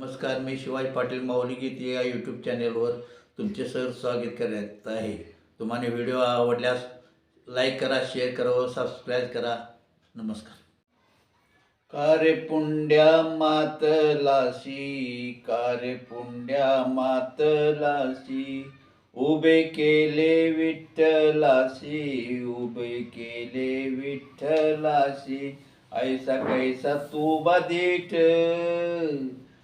नमस्कार मी शिवाजी पाटील माऊली गीत या यूट्यूब चॅनेलवर तुमचे सर स्वागत करत आहे. तुम्हाला व्हिडिओ आवडल्यास लाईक करा शेअर करा व सबस्क्राईब करा. नमस्कार. कारे पुंड्या मातलाशी कारे पुंड्या मातलाशी उभे केले विठ्ठलाशी उभे केले विठ्ठलाशी ऐसा कैसा तू बदीट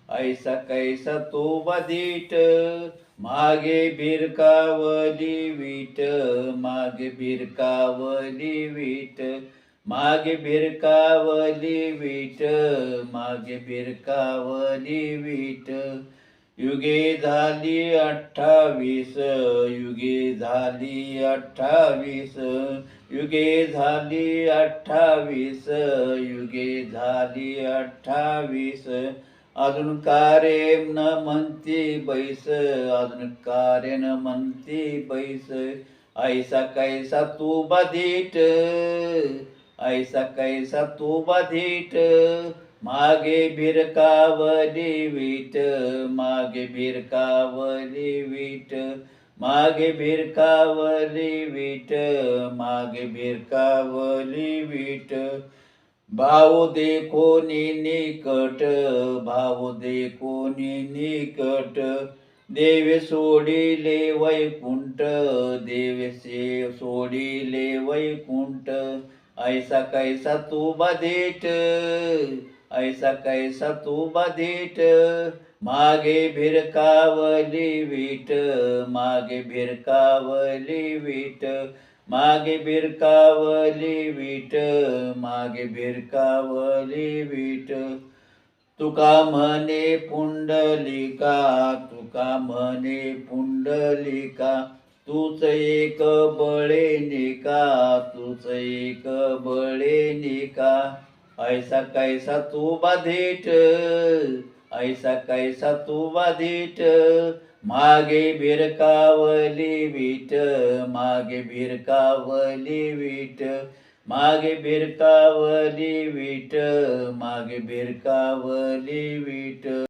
ऐसा कैसा तो बदीट मागे भिरकावली विट मागे भिरकावली वीट मागे भिरकावली विट मागे भिरकावली वीट। युगे झाली अठ्ठावीस युगे झाली अठ्ठावीस युगे झाली अठ्ठावीस युगे झाली अठ्ठावीस। अजून कारे न म्हणती बैस अजून कार्य न म्हणती बैस. ऐसा कैसा तू बधीट ऐसा कैसा तू बधीट मागे भिरकावली वीट मागे भिरकावली वीट. मागे भिरकावली वीट मागे भिरकावली वीट. भाऊ देखो निकट भाऊ देखो निकट. देवे सोडिले वैकुंठ देवे से सोडिले वैकुंठ. ऐसा कैसा तू बधेट ऐसा कैसा तू बधेट मागे भिरकावली वीट मागे भिरकावली वीट मागे भिरकावली वीट मागे भिरकावली वीट. तुका म्हणे पुंडलिका तुका म्हणे पुंडलिका. तूच एक बळे निका तूच एक बळे निका. ऐसा कैसा तू बाधीट ऐसा कैसा तू बाधीट मागे बिरकावली वीट मागे बिरकावली वीट मागे बिरकावली वीट मागे बिरकावली वीट।